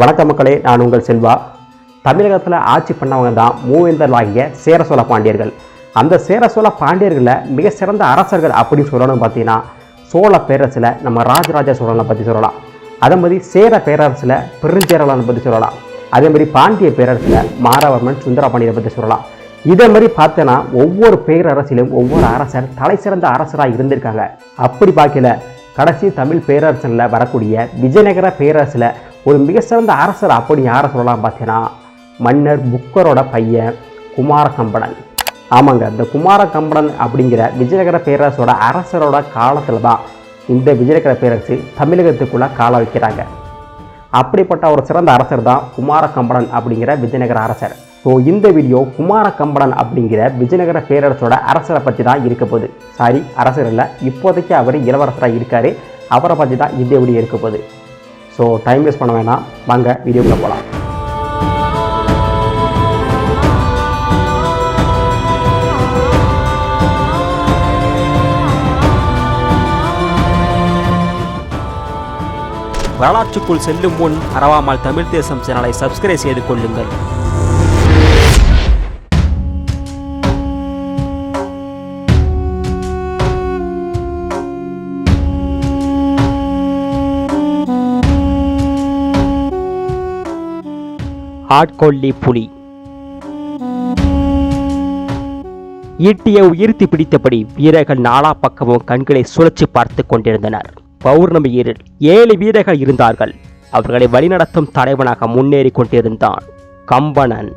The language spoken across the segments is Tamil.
வணக்க மக்களே நான் உங்கள் செல்வா. தமிழகத்தில் ஆட்சி பண்ணவங்க தான் மூவேந்தர்களாகிய சேர சோழ பாண்டியர்கள். அந்த சேர சோழ பாண்டியர்களை மிக சிறந்த அரசர்கள் அப்படின்னு சொல்லணும்னு பார்த்தீங்கன்னா சோழ பேரரசில் நம்ம ராஜராஜ சோழனை பற்றி சொல்லலாம். அதே மாதிரி சேர பேரரசில் பெருஞ்சேரலானை பற்றி சொல்லலாம். அதே மாதிரி பாண்டிய பேரரசில் மாரவர்மன் சுந்தரபாண்டியரை பற்றி சொல்லலாம். இதே மாதிரி பார்த்தோன்னா ஒவ்வொரு பேரரசிலும் ஒவ்வொரு அரசர் தலை சிறந்த அரசராக இருந்திருக்காங்க. அப்படி பார்க்கல கடைசி தமிழ் பேரரசில் வரக்கூடிய விஜயநகர பேரரசில் ஒரு மிக சிறந்த அரசர் அப்படி யாரை சொல்லலாம் பார்த்தீங்கன்னா மன்னர் புக்கரோட பையன் குமார கம்படன் ஆமாங்க இந்த குமார கம்பனன் அப்படிங்கிற விஜயநகர பேரரசோட அரசரோட காலத்தில் தான் இந்த விஜயநகர பேரரசு தமிழகத்துக்குள்ளே கால வைக்கிறாங்க. அப்படிப்பட்ட ஒரு சிறந்த அரசர் தான் குமார கம்பளன் அப்படிங்கிற விஜயநகர அரசர். ஸோ இந்த வீடியோ குமார கம்பளன் அப்படிங்கிற விஜயநகர பேரரசோட அரசரை பற்றி தான் இருக்க போகுது. சாரி அரசர் இல்லை இப்போதைக்கு அவர் இளவரசராக இருக்கார். அவரை பற்றி தான் இந்த வீடியோ இருக்க போகுது. ஸோ டைம் வேஸ்ட் பண்ண வேணாம். வாங்க வீடியோக்குள்ளே போகலாம் வரலாற்றுக்குள் செல்லும் முன் அறவாமல் தமிழ் தேசம் சேனலை சப்ஸ்கிரைப் செய்து கொள்ளுங்கள். ஆட்கொள்ளி புலி. ஈட்டியை உயர்த்தி பிடித்தபடி வீரர்கள் நாலா பக்கமும் கண்களை சுழற்சி பார்த்து கொண்டிருந்தனர். பௌர்ணமியில் ஏழு வீரர்கள் இருந்தார்கள். அவர்களை வழிநடத்தும் தலைவனாக முன்னேறி கொண்டிருந்தான் கம்பனன்.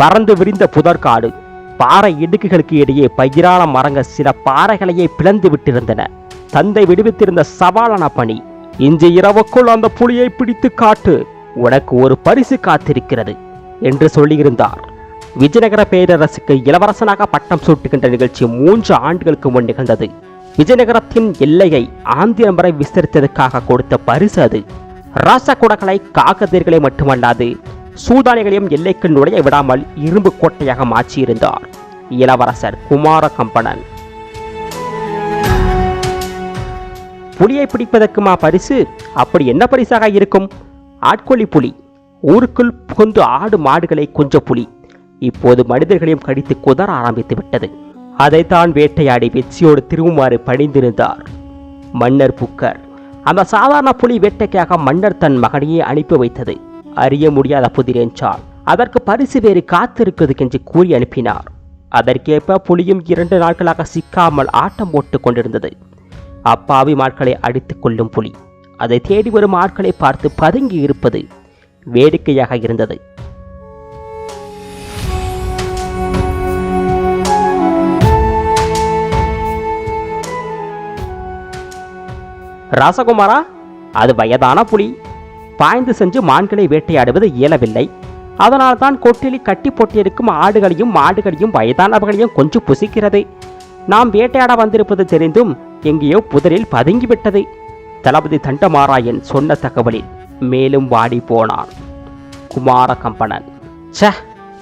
பறந்து விரிந்த புதற்காடு பாறை இடுக்குகளுக்கு இடையே பகிரான மரங்கள் சில பாறைகளையே பிளந்து விட்டிருந்தன. தந்தை விடுவித்திருந்த சவாலான பணி. இன்று இரவுக்குள் அந்த புலியை பிடித்து காட்டு உனக்கு ஒரு பரிசு காத்திருக்கிறது என்று சொல்லியிருந்தார். விஜயநகர பேரரசுக்கு இளவரசனாக பட்டம் சூட்டுகின்ற நிகழ்ச்சி மூன்று ஆண்டுகளுக்கு முன் நிகழ்ந்தது. விஜயநகரத்தின் எல்லையை ஆந்திரம் வரை விஸ்தரித்ததற்காக கொடுத்த பரிசு அது. ராசகுடகளை காகதீர்களை மட்டுமல்லாது சூதானிகளையும் எல்லைக்கு நுழைய விடாமல் இரும்பு கோட்டையாக மாற்றியிருந்தார். இளவரசர் குமார கம்பனன் புலியை பிடிப்பதற்குமா பரிசு? அப்படி என்ன பரிசாக இருக்கும்? ஆட்கொள்ளி புலி ஊருக்குள் புகுந்து ஆடு மாடுகளை கொஞ்ச புலி இப்போது மனிதர்களையும் கடித்து குதற ஆரம்பித்து விட்டது. அதைத்தான் வேட்டையாடி வெற்றியோடு திரும்புமாறு பணிந்திருந்தார். மன்னர் புக்கர். அந்த சாதாரண புலி வேட்டைக்காக மன்னர் தன் மகனையே அனுப்பி வைத்தது. அறிய முடியாத புதிரென்றால் அதற்கு பரிசு வேறு காத்திருக்கிறது என்று கூறி அனுப்பினார். அதற்கேற்ப புலியும் இரண்டு நாட்களாக சிக்காமல் ஆட்டம் போட்டுக் கொண்டிருந்தது. அப்பாவி மாட்களை அடித்துக் கொள்ளும் புலி. அதை தேடி வரும் ஆட்களை பார்த்து பதுங்கி இருப்பது வேடிக்கையாக இருந்தது. ராசகுமாரா அது வயதான புலி. பாய்ந்து சென்று மான்களை வேட்டையாடுவது இயலவில்லை. அதனால் தான் கொட்டிலி கட்டி போட்டியிருக்கும் ஆடுகளையும் மாடுகளையும் வயதானவர்களையும் கொஞ்சம் புசிக்கிறது. நாம் வேட்டையாட வந்திருப்பது தெரிந்தும் எங்கேயோ புதரில் பதுங்கிவிட்டது. தளபதி தண்டமாராயன் சொன்ன தகவலில் மேலும் வாடி போனான். குமார கம்பனன் ச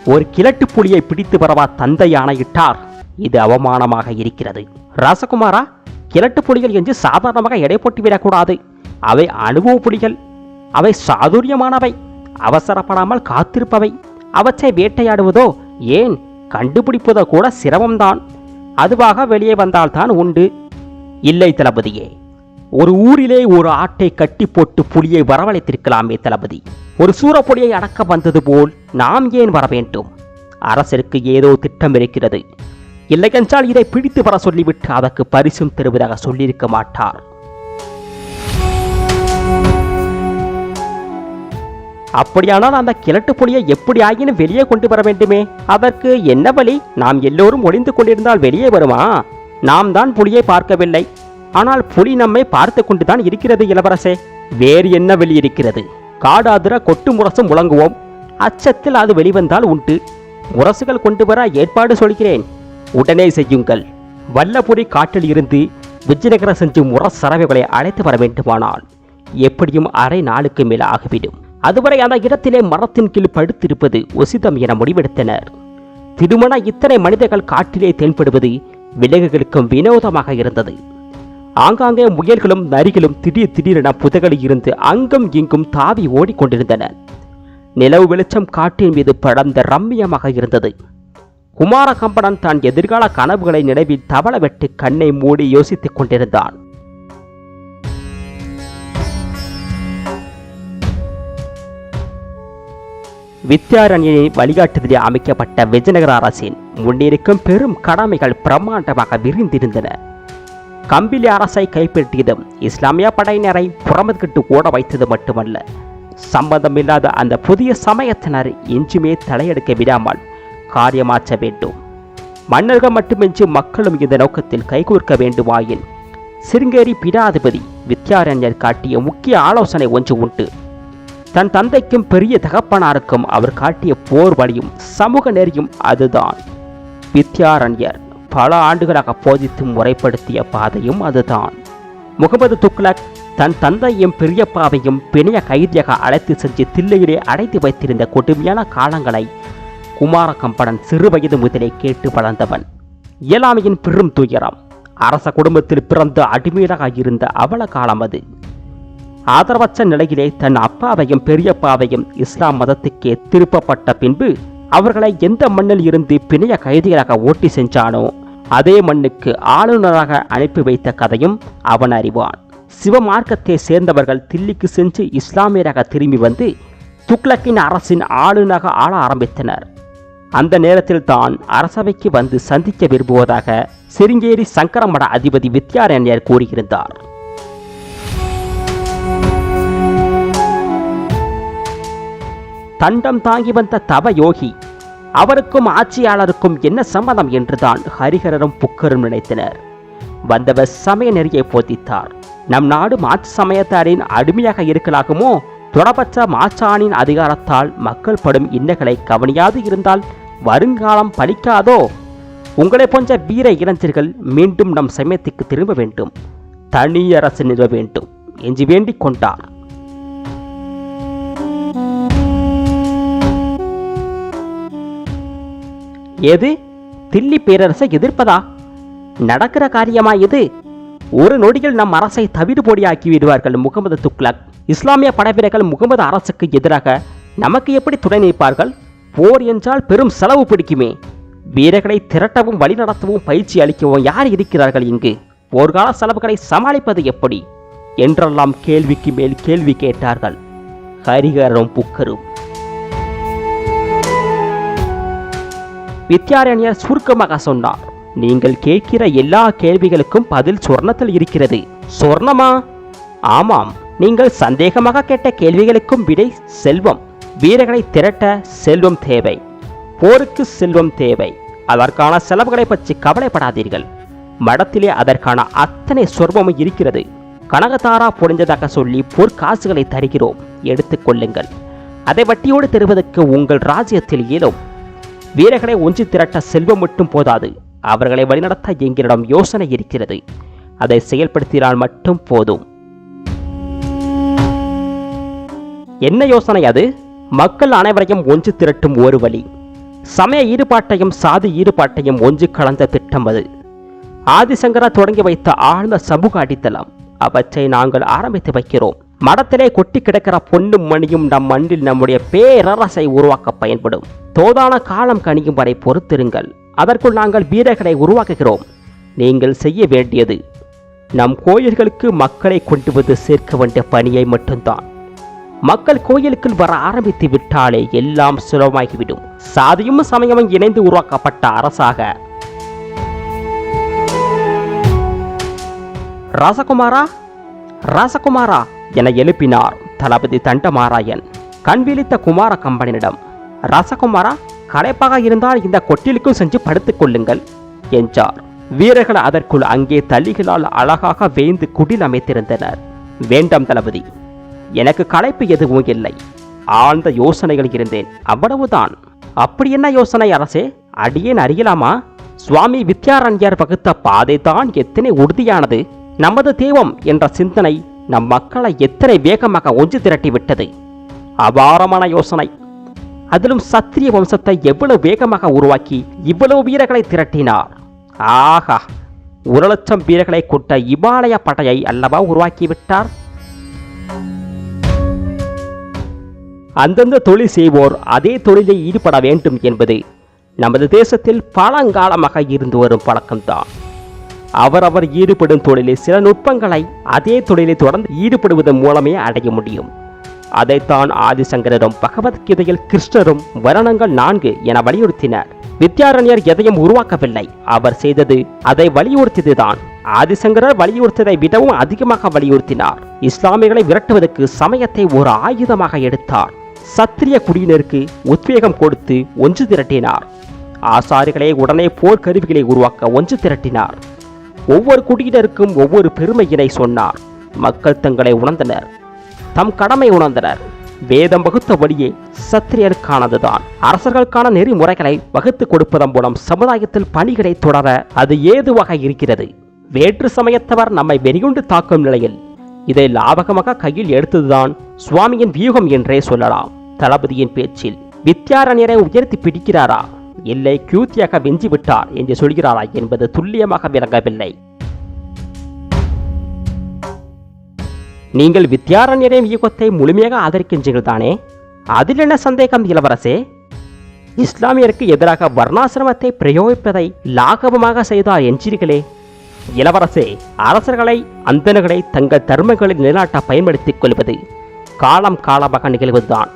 ஒரு கிழட்டு புலியை பிடித்து வரவா தந்தை ஆணையிட்டார். இது அவமானமாக இருக்கிறது. ராசகுமாரா கிழட்டு புலிகள் என்று சாதாரணமாக எடை போட்டு விடக்கூடாது. அவை அனுபவ புலிகள். அவை சாதுரியமானவை. அவசரப்படாமல் காத்திருப்பவை. அவற்றை வேட்டையாடுவதோ ஏன்? கண்டுபிடிப்பதோ கூட சிரமம்தான். அதுவாக வெளியே வந்தால்தான் உண்டு. இல்லை தளபதியே. ஒரு ஊரிலே ஒரு ஆட்டை கட்டி போட்டு புலியை வரவழைத்திருக்கலாமே தளபதி. ஒரு சூறப்புலியை அடக்க வந்தது போல் நாம் ஏன் வர வேண்டும்? அரசருக்கு ஏதோ திட்டம் இருக்கிறது. இல்லையென்றால் இதை பிடித்து வர சொல்லிவிட்டு அதற்கு பரிசும் தருவதாக சொல்லியிருக்க மாட்டார். அப்படியானால் அந்த கிழட்டு புலியை எப்படி ஆகினும் வெளியே கொண்டு வர வேண்டுமே? அதற்கு என்ன வழி? நாம் எல்லோரும் ஒளிந்து கொண்டிருந்தால் வெளியே வருமா? நாம் தான் புலியை பார்க்கவில்லை. ஆனால் புலி நம்மை பார்த்து கொண்டுதான் இருக்கிறது இளவரசே. வேறு என்ன வெளி இருக்கிறது காடாதிர கொட்டு முரசும் முழங்குவோம். அச்சத்தில் அது வெளிவந்தால் உண்டு. முரசுகள் கொண்டு வர ஏற்பாடு சொல்கிறேன். உடனே செய்யுங்கள். வல்லபுரி காட்டில் இருந்து விஜயநகர செஞ்சு முரசரவைகளை அழைத்து வர வேண்டுமானால் எப்படியும் அரை நாளுக்கு மேல் ஆகிவிடும். அதுவரை அந்த இடத்திலே மரத்தின் கீழ் படுத்திருப்பது உசிதம் என முடிவெடுத்தனர். திருமண இத்தனை மனிதர்கள் காட்டிலே தென்படுவது விலங்குகளுக்கும் வினோதமாக இருந்தது. ஆங்காங்கே முயல்களும் நரிகளும் திடீர் திடீரென புதைகளில் இருந்து அங்கும் இங்கும் தாவி ஓடிக்கொண்டிருந்தன. நிலவு வெளிச்சம் காட்டின் மீது படர்ந்த ரம்மியமாக இருந்தது. குமார தன் தான் எதிர்கால கனவுகளை நினைவில் தவள வெட்டு கண்ணை மூடி யோசித்துக் கொண்டிருந்தான். வித்யாரண்யனின் வழிகாட்டுதலில் அமைக்கப்பட்ட விஜயநகர அரசின் முன்னிருக்கும் பெரும் கடமைகள் பிரம்மாண்டமாக விரிந்திருந்தன. கம்பிலி அரசை கைப்பற்றியதும் இஸ்லாமிய படையினரை புறமதுகிட்டு ஓட வைத்தது மட்டுமல்ல. சம்பந்தமில்லாத அந்த புதிய சமயத்தினர் எஞ்சுமே தலையெடுக்க விடாமல் காரியமாற்ற வேண்டும். மன்னர்கள் மட்டுமின்றி மக்களும் இந்த நோக்கத்தில் கைகூர்க்க வேண்டுமாயின் சிருங்கேரி பீடாதிபதி வித்யாரண்யர் காட்டிய முக்கிய ஆலோசனை ஒன்று உண்டு. தன் தந்தைக்கும் பெரிய தகப்பனாருக்கும் அவர் காட்டிய போர் வழியும் சமூக நெறியும் அதுதான். வித்யாரண்யர் பல ஆண்டுகளாக போதித்து முறைப்படுத்திய பாதையும் அதுதான். முகமது துக்ளக் தன் தந்தையும் பெரியப்பாவையும் பிணைய கைதியாக அழைத்து சென்று தில்லையிலே அடைத்து வைத்திருந்த கொடுமையான காலங்களை குமார கம்பனன் சிறு வயது முதலே கேட்டு வளர்ந்தவன். இயலாமையின் பெரும் துயரம். அரச குடும்பத்தில் பிறந்து அடிமையாக இருந்த அவல காலம் அது. ஆதரவற்ற நிலையிலே தன் அப்பாவையும் பெரியப்பாவையும் இஸ்லாம் மதத்துக்கே திருப்பப்பட்ட பின்பு அவர்களை எந்த மண்ணில் இருந்து பிணைய கைதிகளாக ஓட்டி சென்றானோ அதே மண்ணுக்கு ஆளுநராக அனுப்பி வைத்த கதையும் அவன் அறிவான். சிவமார்க்கத்தை சேர்ந்தவர்கள் தில்லிக்கு சென்று இஸ்லாமியராக திரும்பி வந்து துக்ளக்கின் அரசின் ஆளுநராக ஆள ஆரம்பித்தனர். அந்த நேரத்தில் தான் அரசவைக்கு வந்து சந்திக்க விரும்புவதாக சிருங்கேரி சங்கரமட அதிபதி வித்யாரண்யர் கூறியிருந்தார். தண்டம் தாங்கி வந்த தவ யோகி. அவருக்கும் ஆட்சியாளருக்கும் என்ன சம்மதம் என்றுதான் ஹரிஹரரும் புக்கரும் நினைத்தனர். வந்தவர் சமய நெறியை போதித்தார். நம் நாடு மாற்று சமயத்தாரின் அடிமையாக இருக்கலாகுமோ? தொடர்பற்ற மாற்றானின் அதிகாரத்தால் மக்கள் படும் இன்னல்களை கவனியாது இருந்தால் வருங்காலம் பலிக்காதோ உங்களை போன்ற வீர இளைஞர்கள் மீண்டும் நம் சமயத்துக்கு திரும்ப வேண்டும். தனி அரசு நிறுவ வேண்டும். என்று வேண்டிக் கொண்டார். எது? தில்லி பேரரசை எதிர்ப்பதா? நடக்கிற காரியமா இது ஒரு நொடியில் நம் அரசை தவிடுபொடியாக்கி விடுவார்கள் முகமது துக்ளக். இஸ்லாமிய படைவீரர்கள் முகமது அரசுக்கு எதிராக நமக்கு எப்படி துணை நிற்பார்கள்? போர் என்றால் பெரும் செலவு பிடிக்குமே. வீரர்களை திரட்டவும் வழிநடத்தவும் பயிற்சி அளிக்கவும் யார் இருக்கிறார்கள் இங்கு? போர்க்கால செலவுகளை சமாளிப்பது எப்படி? என்றெல்லாம் கேள்விக்கு மேல் கேள்வி கேட்டார்கள். ஹரிகரும் புக்கரும். வித்யாரண்யர் சுருக்கமாக சொன்னார். நீங்கள் கேட்கிற எல்லா கேள்விகளுக்கும் பதில் சொர்ணத்தில் இருக்கிறது. சொர்ணமா? ஆமாம். நீங்கள் சந்தேகமாக கேட்ட கேள்விகளுக்கும் விடை செல்வம். வீரர்களை திரட்ட செல்வம் தேவை. போருக்கு செல்வம் தேவை. அதற்கான செலவுகளை பற்றி கவலைப்படாதீர்கள். மடத்திலே அதற்கான அத்தனை சொர்வமும் இருக்கிறது. கனகதாரா புரிஞ்சதாக சொல்லி பொற்காசுகளை தருகிறோம். எடுத்துக்கொள்ளுங்கள் அதை வட்டியோடு தருவதற்கு உங்கள் ராஜ்யத்தில் இயலும் வீரர்களை ஒன்று திரட்ட செல்வம் மட்டும் போதாது. அவர்களை வழிநடத்த எங்களிடம் யோசனை இருக்கிறது. அதை செயல்படுத்தினால் மட்டும் போதும். என்ன யோசனை அது? மக்கள் அனைவரையும் ஒன்று திரட்டும் ஒரு வழி. சமய ஈடுபாட்டையும் சாதி ஈடுபாட்டையும் ஒன்று கலந்த திட்டம் அது. ஆதிசங்கரா தொடங்கி வைத்த ஆழ்ந்த சமூக அடித்தளம். அவற்றை நாங்கள் ஆரம்பித்து வைக்கிறோம். மடத்திலே கொட்டி கிடக்கிற பொன்னும் மணியும் நம் மண்ணில் நம்முடைய பேரரசை உருவாக்க பயன்படும். தோதான காலம் கணியும் வரை பொறுத்திருங்கள். அதற்குள் நாங்கள் வீரர்களை உருவாக்குகிறோம். நீங்கள் செய்ய வேண்டியது நம் கோயில்களுக்கு மக்களை கொண்டு வந்து சேர்க்க வேண்டிய பணியை மட்டும்தான். மக்கள் கோயிலுக்குள் வர ஆரம்பித்து விட்டாலே எல்லாம் சுலபமாகிவிடும். சாதியும் சமயமும் இணைந்து உருவாக்கப்பட்ட அரசாக. ராசகுமாரா? ராசகுமாரா? என எழுப்பினார் தளபதி தண்டமாராயன். கண்விழித்த குமார கம்பனிடம் ராசகுமாரா களைப்பாக இருந்தால் இந்த கொட்டிலுக்கும் செஞ்சு படுத்துக் கொள்ளுங்கள் என்றார். வீரர்கள் அதற்குள் அங்கே தள்ளிகளால் அழகாக வேந்து குடில் அமைத்திருந்தனர். வேண்டாம் தளபதி எனக்கு களைப்பு எதுவும் இல்லை. ஆழ்ந்த யோசனைகள் இருந்தேன். அவ்வளவுதான். அப்படி என்ன யோசனை அரசே? அடியேன் அறியலாமா? சுவாமி வித்யாரண்யர் வகுத்த பாதை தான் எத்தனை உறுதியானது. நமது தெய்வம் என்ற சிந்தனை நம் மக்களை எத்தனை வேகமாக ஒன்று திரட்டி விட்டது? அபாரமான யோசனை. அதிலும் சத்திரிய வம்சத்தை எவ்வளவு வேகமாக உருவாக்கி இவ்வளவு வீரர்களை திரட்டினார்? ஆஹா! ஒரு லட்சம் வீரர்களை கொண்ட இமாலய படையை அல்லவா உருவாக்கிவிட்டார் அந்தந்த தொழில் செய்வோர் அதே தொழிலில் ஈடுபட வேண்டும் என்பது நமது தேசத்தில் பழங்காலமாக இருந்து வரும் பழக்கம்தான். அவரவர் ஈடுபடும் தொழிலில் சில நுட்பங்களை அதே தொழிலை தொடர்ந்து ஈடுபடுவதன் மூலமே அடைய முடியும். அதைத்தான் ஆதிசங்கரரும் பகவத்கீதையில் கிருஷ்ணரும் வரணங்கள் நான்கு என வலியுறுத்தினர். வித்யாரண்யர் எதையும் உருவாக்கவில்லை. அவர் செய்தது அதை வலியுறுத்தியதுதான். ஆதிசங்கரர் வலியுறுத்ததை விடவும் அதிகமாக வலியுறுத்தினார். இஸ்லாமியர்களை விரட்டுவதற்கு சமயத்தை ஒரு ஆயுதமாக எடுத்தார். சத்திரிய குடியினருக்கு உத்வேகம் கொடுத்து ஒன்று திரட்டினார். ஆசாரிகளை உடனே போர்க்கருவிகளை உருவாக்க ஒன்று திரட்டினார். ஒவ்வொரு குடியினருக்கும் ஒவ்வொரு பெருமையினை சொன்னார். மக்கள் தங்களை உணர்ந்தனர். தம் கடமை உணர்ந்தனர். வேதம் வகுத்த வழியே சத்திரியருக்கானதுதான். அரசர்களுக்கான நெறிமுறைகளை வகுத்து கொடுப்பதன் மூலம் சமுதாயத்தில் பணிகளை தொடர அது ஏதுவாக இருக்கிறது. வேற்று சமயத்தவர் நம்மை வெறியுண்டு தாக்கும் நிலையில் இதை லாபகமாக கையில் எடுத்ததுதான் சுவாமியின் வியூகம் என்றே சொல்லலாம். தளபதியின் பேச்சில் வித்யாரண்யரை உயர்த்தி பிடிக்கிறாரா? இல்லை கியூத்தியாக வெஞ்சி விட்டார் என்று சொல்கிறாரா என்பது துல்லியமாக விளங்கவில்லை. நீங்கள் வித்யாரண்யரின் யுகத்தை முழுமையாக ஆதரிக்கின்றீர்கள் தானே அதில் என்ன சந்தேகம் இளவரசே? இஸ்லாமியருக்கு எதிராக வர்ணாசிரமத்தை பிரயோகிப்பதை லாகவமாக செய்தார் என்றீர்களே. இளவரசே அரசர்களை அந்தனர்களை தங்கள் தர்மங்களில் நிலைநாட்ட பயன்படுத்திக் கொள்வது காலம் காலமாக நிகழ்வதுதான்.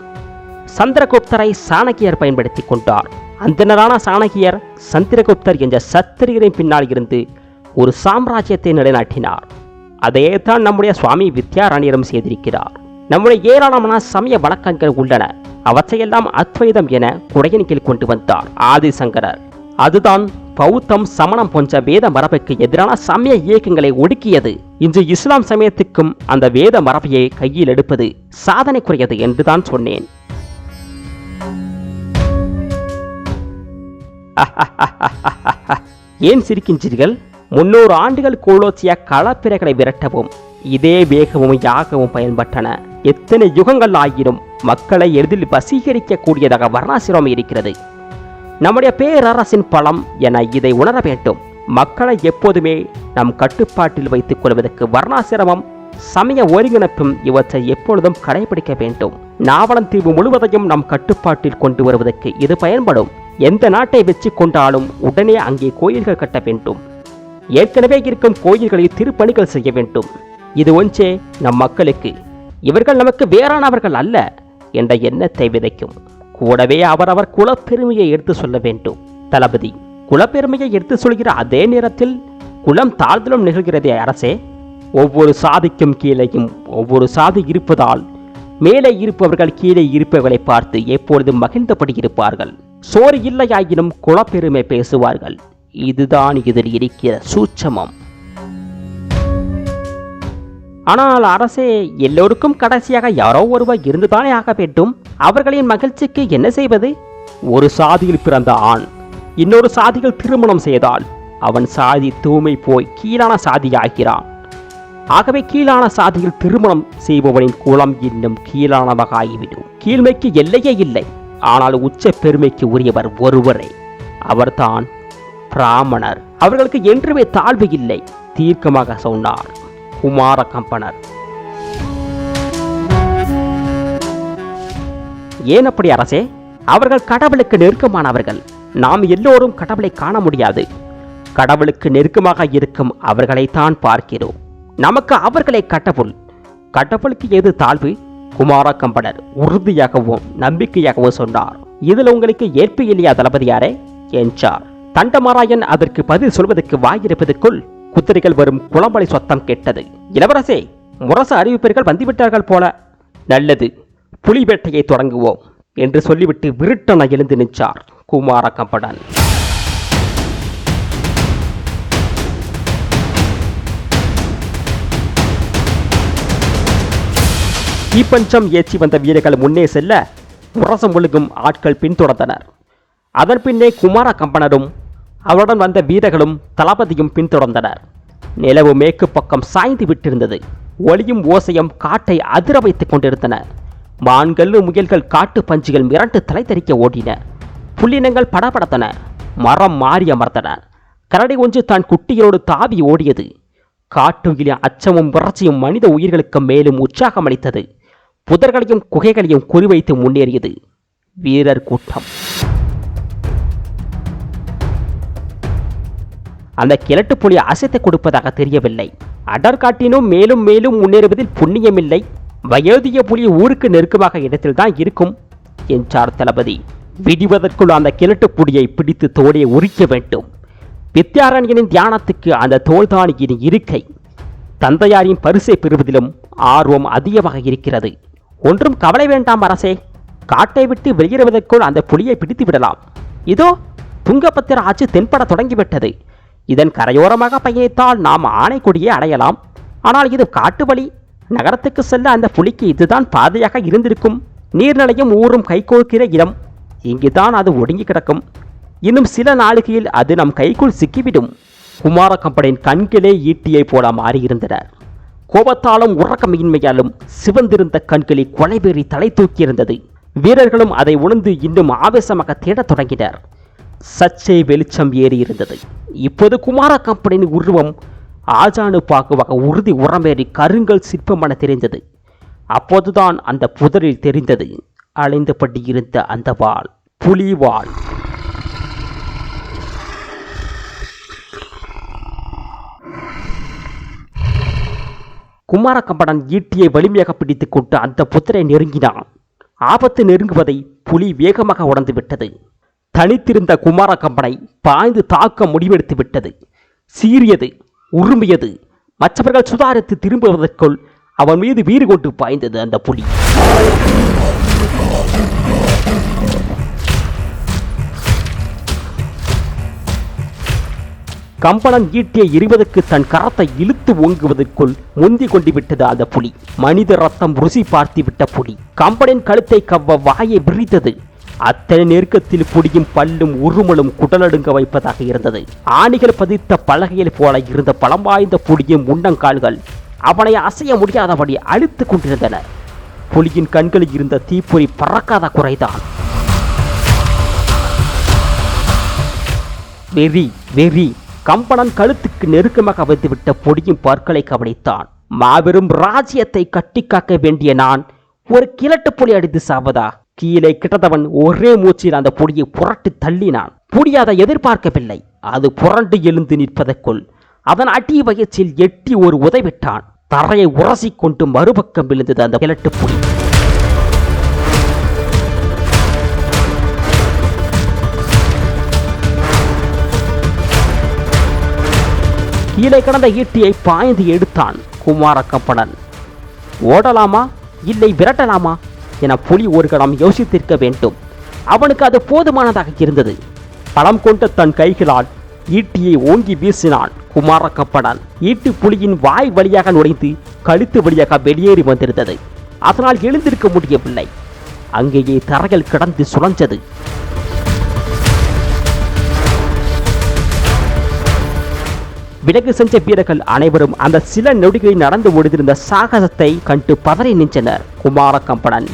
சந்திரகுப்தரை சாணக்கியர் பயன்படுத்திக் கொண்டார். அந்தனரான சாணகியர் சந்திரகுப்தர் என்ற சத்திரியரின் பின்னால் இருந்து ஒரு சாம்ராஜ்யத்தை நிலைநாட்டினார். அதே தான் நம்முடைய சுவாமி வித்யாராணியரும் செய்திருக்கிறார். நம்முடைய ஏராளமான சமய வழக்கங்கள் உள்ளன. அவற்றையெல்லாம் அத்வைதம் என குடையின் கீழ் கொண்டு வந்தார் ஆதிசங்கரர். அதுதான் பௌத்தம் சமணம் போன்ற வேத மரபுக்கு எதிரான சமய இயக்கங்களை ஒடுக்கியது. இன்று இஸ்லாம் சமயத்துக்கும் அந்த வேத மரபையை கையில் எடுப்பது சாதனைக்குரியது என்றுதான் சொன்னேன். ஏன் சிரிக்கின்றீர்கள்? முன்னூறு ஆண்டுகள் கோலோச்சிய களப்பிறைகளை விரட்டவும் இதே வேகமும் யாகவும் பயன்பட்டன. எத்தனை யுகங்கள் ஆகினும் மக்களை எளிதில் வசீகரிக்கக்கூடியதாக வர்ணாசிரமம் இருக்கிறது. நம்முடைய பேரரசின் பலம் என இதை உணர வேண்டும். மக்களை எப்போதுமே நம் கட்டுப்பாட்டில் வைத்துக் கொள்வதற்கு வர்ணாசிரமம் சமய ஒருங்கிணைப்பும் இவற்றை எப்பொழுதும் கடைபிடிக்க வேண்டும். நாவலன் தீவு முழுவதையும் நம் கட்டுப்பாட்டில் கொண்டு வருவதற்கு இது பயன்படும். எந்த நாட்டை வச்சு கொண்டாலும் உடனே அங்கே கோயில்கள் கட்ட வேண்டும். ஏற்கனவே இருக்கும் கோயில்களில் திருப்பணிகள் செய்ய வேண்டும். இது ஒன்றே நம் மக்களுக்கு. இவர்கள் நமக்கு வேறானவர்கள் அல்ல என்ற எண்ணத்தை விதைக்கும். கூடவே அவரவர் குலப்பெருமையை எடுத்து சொல்ல வேண்டும். தளபதி குலப்பெருமையை எடுத்து சொல்கிற அதே நேரத்தில் குலம் தாழ்தலும் நிகழ்கிறதே அரசே. ஒவ்வொரு சாதிக்கும் கீழேயும் ஒவ்வொரு சாதி இருப்பதால் மேலே இருப்பவர்கள் கீழே இருப்பவர்களை பார்த்து எப்பொழுதும் மகிழ்ந்தபடி இருப்பார்கள். சோறு இல்லையாயினும் குலப்பெருமை பேசுவார்கள். இதுதான் இதில் இருக்கிற சூட்சமம். ஆனால் அரசே எல்லோருக்கும் கடைசியாக யாரோ ஒருவர் இருந்துதானே ஆக வேண்டும்? அவர்களின் மகிழ்ச்சிக்கு என்ன செய்வது? ஒரு சாதியில் பிறந்த ஆண் இன்னொரு சாதியில் திருமணம் செய்தால் அவன் சாதி தூய்மை போய் கீழான சாதியாகிறான். ஆகவே கீழான சாதியில் திருமணம் செய்பவனின் குலம் இன்னும் கீழானதாக ஆகிவிடும் கீழ்மைக்கு எல்லையே இல்லை. ஆனால் உச்ச பெருமைக்கு உரியவர் ஒருவரே. அவர்தான் பிராமணர். அவர்களுக்கு என்றுமே தாழ்வு இல்லை தீர்க்கமாக சொன்னார். குமார கம்பனர். ஏன் அப்படி அரசே? அவர்கள் கடவுளுக்கு நெருக்கமானவர்கள். நாம் எல்லோரும் கடவுளை காண முடியாது. கடவுளுக்கு நெருக்கமாக இருக்கும் அவர்களைத்தான் பார்க்கிறோம். நமக்கு அவர்களை கடவுள் கடவுளுக்கு எது தாழ்வு? குமாரகம்பனர் உறுதியாகவும் நம்பிக்கையாகவும் சொன்னார். இதில் உங்களுக்கு ஏற்பு இல்லையா தளபதியாரே? என்றார். தண்டமாராயன் அதற்கு பதில் சொல்வதற்கு வாயிருப்பதற்குள் குதிரைகள் வரும் குளம்பலை சொத்தம் கேட்டது. இளவரசே முரச அறிவிப்பர்கள் வந்துவிட்டார்கள் போல. நல்லது புலி வேட்டையை தொடங்குவோம் என்று சொல்லிவிட்டு விருட்டன எழுந்து நின்றார் குமார தீப்பஞ்சம் ஏற்றி வந்த வீரர்கள் முன்னே செல்ல முரசம் ஒழுகும் ஆட்கள் பின்தொடர்ந்தனர். அதன் பின்னே குமார கம்பனரும் அவருடன் வந்த வீரர்களும் தளபதியும் பின்தொடர்ந்தனர். நிலவு மேற்கு பக்கம் சாய்ந்து விட்டிருந்தது. ஒளியும் ஓசையும் காட்டை அதிர வைத்துக் கொண்டிருந்தன. மான்கள் முயல்கள் காட்டு பஞ்சுகள் மிரண்டு தலை தெறிக்க ஓடின. புள்ளினங்கள் படபடத்தன. மரம் மாறி அமர்ந்தன. கரடி ஒன்று தான் குட்டிகளோடு தாவி ஓடியது. காட்டுயிலே அச்சமும் விரட்சியும் மனித உயிர்களுக்கு மேலும் உற்சாகம் அளித்தது புதர்களையும் குகைகளையும் குறிவைத்து முன்னேறியது வீரர் கூட்டம். அந்த கிழட்டு புலி அசைத்து கொடுப்பதாக தெரியவில்லை. அடர்காட்டினும் மேலும் மேலும் முன்னேறுவதில் புண்ணியமில்லை. வயோதிய புலி ஊருக்கு நெருக்கமாக இடத்தில்தான் இருக்கும் என்றார் தளபதி. விடிவதற்குள் அந்த கிழட்டு புலியை பிடித்து தோலை உரிக்க வேண்டும். வித்யாரண்யனின் தியானத்துக்கு அந்த தோல்தான் இனி இருக்கை. தந்தையாரின் பரிசை பெறுவதிலும் ஆர்வம் அதிகமாக இருக்கிறது. ஒன்றும் கவலை வேண்டாம் அரசே. காட்டை விட்டு வெளியேறுவதற்குள் அந்த புலியை பிடித்து விடலாம். இதோ துங்கபத்திர ஆட்சி தென்பட தொடங்கிவிட்டது. இதன் கரையோரமாக பயணித்தால் நாம் ஆணைக்கொடியை அடையலாம். ஆனால் இது காட்டு வழி. நகரத்துக்கு செல்ல அந்த புலிக்கு இதுதான் பாதையாக இருந்திருக்கும். நீர்நிலையும் ஊரும் கைகோர்க்கிற இடம். இங்குதான் அது ஒடுங்கி கிடக்கும். இன்னும் சில நாளிகையில் அது நம் கைக்குள் சிக்கிவிடும். குமார கம்பனின் கண்களே ஈட்டியை போல மாறியிருந்தன. கோபத்தாலும் உறக்கமின்மையாலும் சிவந்திருந்த கண்களில் கொலைபேறி தலை தூக்கியிருந்தது. வீரர்களும் அதை உணர்ந்து இன்னும் ஆவேசமாக தேடத் தொடங்கினர். சச்சை வெளிச்சம் ஏறி இருந்தது இப்போது குமார கம்பனின் உருவம் ஆஜானு பாக்குவாக உறுதி உரமேறி கருங்கல் சிற்பமென தெரிந்தது. அப்போதுதான் அந்த புதரில் தெரிந்தது. அலைந்தபடி இருந்த அந்த வாள் புலிவாள் குமாரகம்படன் ஈட்டியை வலிமையாக பிடித்துக் கொண்டு அந்த புத்தரை நெருங்கினான். ஆபத்து நெருங்குவதை புலி வேகமாக உணர்ந்து விட்டது. தனித்திருந்த குமாரகம்பனை பாய்ந்து தாக்க முடிவெடுத்து விட்டது. சீறியது உருமியது மற்றவர்கள் சுதாரித்து திரும்புவதற்குள் அவன் மீது வீறு கொண்டு பாய்ந்தது அந்த புலி. கம்பளம் ஈட்டிய இருவதற்கு தன் கரத்தை இழுத்து ஓங்குவதற்குள் முந்தி கொண்டு விட்டது அந்த புலி. மனித ரத்தம் ருசி பார்த்து விட்ட புலி. கம்பனின் கழுத்தை கவ்வ வாயை விரித்தது. அத்தனை நெருக்கத்தில் புடியும் பல்லும் உருமலும் குடலடுங்க வைப்பதாக இருந்தது. ஆணிகள் பதித்த பலகையில் போல இருந்த பலம் வாய்ந்த புலியின் முன்னங்கால்கள் அவனை அசைய முடியாதபடி அழுத்துக் கொண்டிருந்தன. புலியின் கண்களில் இருந்த தீப்பொறி பறக்காத குறைதான். வெறி வெறி கம்பனன் கழுத்துக்கு நெருக்கமாக வைத்துவிட்ட பொடியும் பற்களை கவனித்தான். மாபெரும் ராஜ்யத்தை கட்டி காக்க வேண்டிய நான் ஒரு கிழட்டு புலி அடித்து சாவதா? கீழே கிட்டத்தவன் ஒரே மூச்சில் அந்த பொடியை புரட்டி தள்ளினான். புலி அதை எதிர்பார்க்கவில்லை. அது புரண்டு எழுந்து நிற்பதற்குள் அதன் அடி வயச்சில் எட்டி ஒரு உதவிட்டான். தரையை உரசிக்கொண்டு மறுபக்கம் விழுந்தது அந்த கிழட்டு புலி. கீழே கிடந்த ஈட்டியை பாய்ந்து எடுத்தான் குமார ஓடலாமா? இல்லை விரட்டலாமா? என புலி ஒரு கணம் யோசித்திருக்க வேண்டும். அவனுக்கு அது போதுமானதாக இருந்தது. பலம் கொண்ட தன் கைகளால் ஈட்டியை ஓங்கி வீசினான் குமார ஈட்டி ஈட்டு புலியின் வாய் வழியாக நுழைந்து கழுத்து வழியாக வெளியேறி வந்திருந்தது. அதனால் எழுந்திருக்க முடியவில்லை. அங்கேயே தரையில் கிடந்து சுழஞ்சது விலகு சென்ற வீரர்கள் அனைவரும் அந்த சில நொடிகளில் நடந்து முடிந்திருந்த சாகசத்தை கண்டு பதறி நின்றனர். குமார கம்பனன்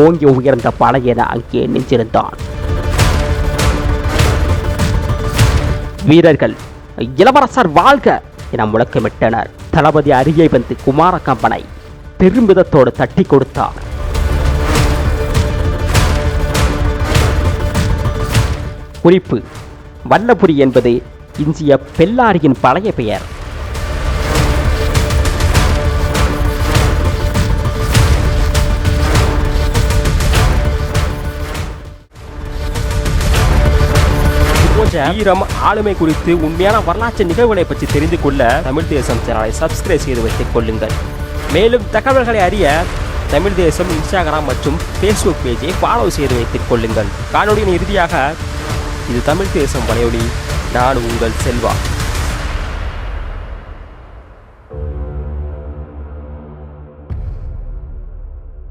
ஓங்கி உயர்ந்த படையென அங்கே நின்றிருந்தான். வீரர்கள் இளவரசர் வாழ்க என முழக்கமிட்டனர். தளபதி அருகே வந்து குமார கம்பனை பெருமிதத்தோடு தட்டி கொடுத்தார். குறிப்பு வல்லபுரி என்பது இந்திய பெல்லாரியின் பழைய பெயர். வீரம் ஆளுமை குறித்து உண்மையான வரலாற்று நிகழ்வுகளை பற்றி தெரிந்து கொள்ள தமிழ் தேசம் சேனலை சப்ஸ்கிரைப் செய்து வைத்துக் கொள்ளுங்கள். மேலும் தகவல்களை அறிய தமிழ் தேசம் இன்ஸ்டாகிராம் மற்றும் ஃபேஸ்புக் பேஜை ஃபாலோ செய்து வைத்துக் கொள்ளுங்கள். காணொலியின் இறுதியாக இது தமிழ் தேசம் வலையொலி. நான் உங்கள் செல்வா.